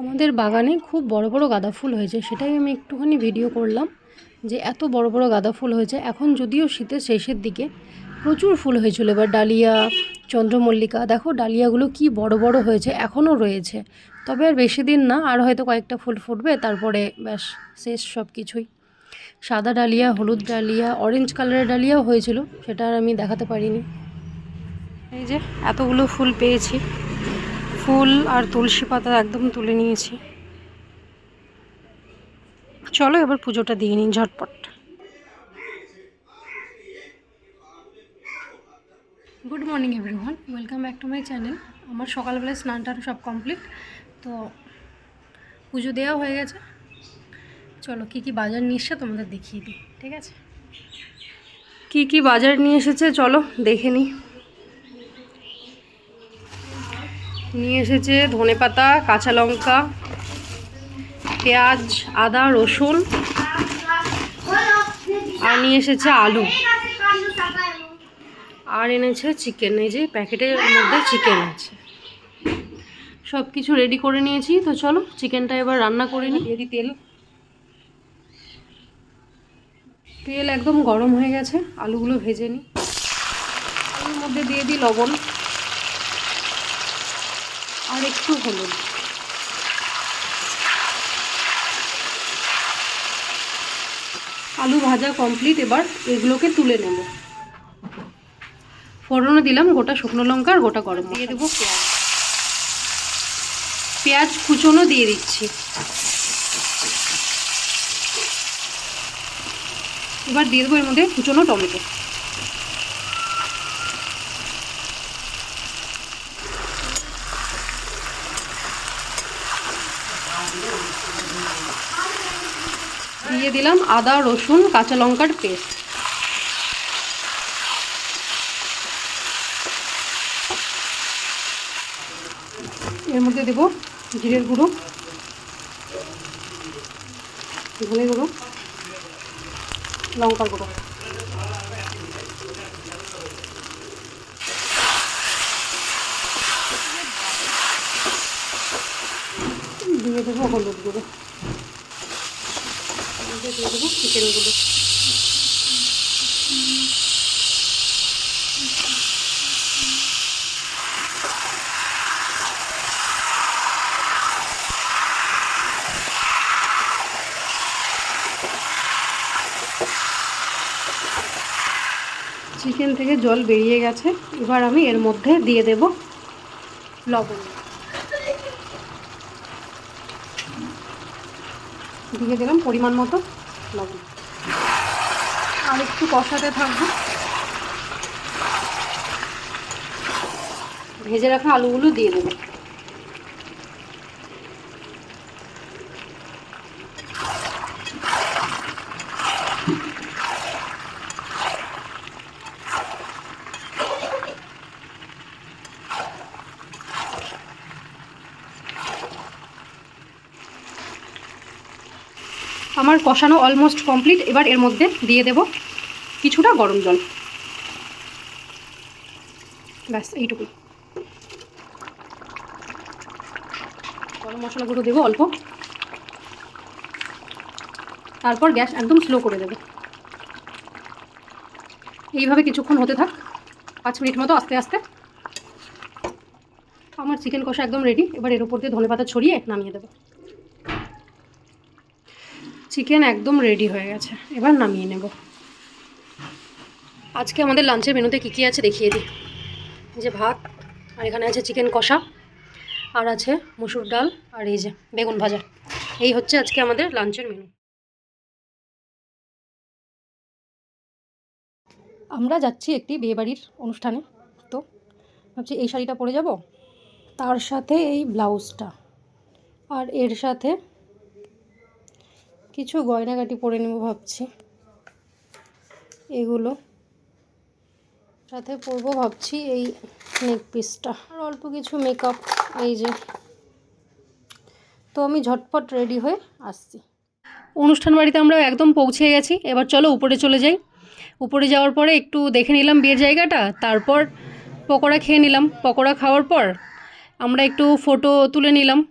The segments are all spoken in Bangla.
আমাদের বাগানে খুব বড় বড় গাঁদা ফুল হয়েছে, সেটাই আমি একটুখানি ভিডিও করলাম যে এত বড় বড় গাঁদা ফুল হয়েছে। এখন যদিও শীতের শেষের দিকে প্রচুর ফুল হয়েছিল, এবার ডালিয়া, চন্দ্রমল্লিকা, দেখো ডালিয়াগুলো কি বড় বড় হয়েছে, এখনও রয়েছে। তবে আর বেশি দিন না, আর হয়তো কয়েকটা ফুল ফুটবে, তারপরে ব্যাস শেষ সব কিছুই সাদা ডালিয়া, হলুদ ডালিয়া অরেঞ্জ কালারের ডালিয়াও হয়েছিল, সেটা আর আমি দেখাতে পারিনি। এই যে এতগুলো ফুল পেয়েছি। ফুল আর তুলসী পাতা একদম তুলে নিয়েছি। চলো এবার পুজোটা দিয়ে নিই ঝটপট। Good morning everyone welcome back to my channel আমার সকালবেলায় স্নান টান সব কমপ্লিট তো পুজো দেওয়া হয়ে গেছে। চলো কি কি বাজার নিয়ে এসছে তোমাদের দেখিয়ে দিই। ঠিক আছে? কি কি বাজার নিয়ে এসেছে? চলো দেখে নিই। নিয়ে এসেছে ধনেপাতা কাঁচা লঙ্কা পেঁয়াজ আদা রসুন। আর নিয়ে এসেছে আলু। আর এনেছে চিকেন। এই যে প্যাকেটের মধ্যে চিকেন আছে। সব কিছু রেডি করে নিয়েছি। তো চলো চিকেনটা এবার রান্না করে নিই দিয়ে তেল। তেল একদম গরম হয়ে গেছে। আলুগুলো ভেজে নিই আলুর মধ্যে দিয়ে দিই লবণ। আর একটু হলুদ। আলু ভাজা কমপ্লিট এবার এগুলোকে তুলে নেব। ফোড়নে দিলাম গোটা শুকনো লঙ্কা আর গোটা গরম দিয়ে দেবো পেঁয়াজ। পেঁয়াজ কুচোনো দিয়ে দিচ্ছি। এবার দিয়ে দেবো এর মধ্যে কুচোনো টমেটো। দিয়ে দিলাম আদা, রসুন, কাঁচা লঙ্কার পেস্ট। এর মধ্যে দেব জিরের গুঁড়ো, ধনে গুঁড়ো, লঙ্কার গুঁড়ো। দিয়ে দেবো হলুদ গুঁড়ো। মধ্যে দিয়ে দেবো চিকেনগুলো। চিকেন থেকে জল বেরিয়ে গেছে। এবার আমি এর মধ্যে দিয়ে দেব লবণ। দিয়ে দিলাম পরিমাণ মতো। লবণ আর একটু কষাতে থাকব। ভেজে রাখা আলুগুলো দিয়ে দেবো। আমার কষানো অলমোস্ট কমপ্লিট এবার এর মধ্যে দিয়ে দেব কিছুটা গরম জল। ব্যাস, এইটুকুই। গরম মশলা গুঁড়ো দেবো অল্প। তারপর গ্যাস একদম স্লো করে দেবো। এইভাবে কিছুক্ষণ হতে থাক, পাঁচ মিনিট মতো আস্তে আস্তে। আমার চিকেন কষা একদম রেডি এবার এর উপর দিয়ে ধনে পাতা ছড়িয়ে নামিয়ে দেবো। চিকেন একদম রেডি হয়ে গেছে। এবার নামিয়ে নেব। আজকে আমাদের লাঞ্চের মেনুতে কী কী আছে দেখিয়ে দিই। যে ভাত, আর এখানে আছে চিকেন কষা, আর আছে মুসুর ডাল, আর এই যে বেগুন ভাজা। এই হচ্ছে আজকে আমাদের লাঞ্চের মেনু আমরা যাচ্ছি একটি বিয়েবাড়ির অনুষ্ঠানে। তো ভাবছি এই শাড়িটা পরে যাব। তার সাথে এই ব্লাউজটা। আর এর সাথে কিছু গয়নাগাটি পরে নেব ভাবছি। এগুলো। সাথে পরবো ভাবছি এই নেক পিসটা। আর অল্প কিছু মেকআপ এই যে। তো আমি ঝটপট রেডি হয়ে আসছি। অনুষ্ঠান বাড়িতে আমরা একদম পৌঁছে গেছি। এবার চলো উপরে চলে যাই। উপরে যাওয়ার পরে একটু দেখে নিলাম বিয়ের জায়গাটা। তারপর পকোড়া খেয়ে নিলাম। পকোড়া খাওয়ার পর আমরা একটু ফটো তুলে নিলাম।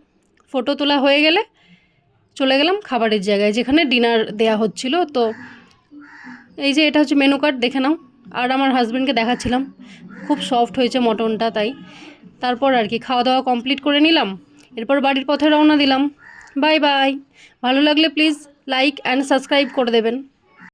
ফটো তোলা হয়ে গেলে চলে গেলাম খাবারের জায়গায়, যেখানে ডিনার দেয়া হচ্ছিল। তো এই যে এটা হচ্ছে মেনু কার্ড দেখে নাও। আর আমার হাজব্যান্ডকে দেখাচ্ছিলাম। খুব সফট হয়েছে মটনটা তাই। তারপর আর কি খাওয়া দাওয়া কমপ্লিট করে নিলাম। এরপর বাড়ির পথে রওনা দিলাম। বাই বাই ভালো লাগলে প্লিজ লাইক অ্যান্ড সাবস্ক্রাইব করে দেবেন।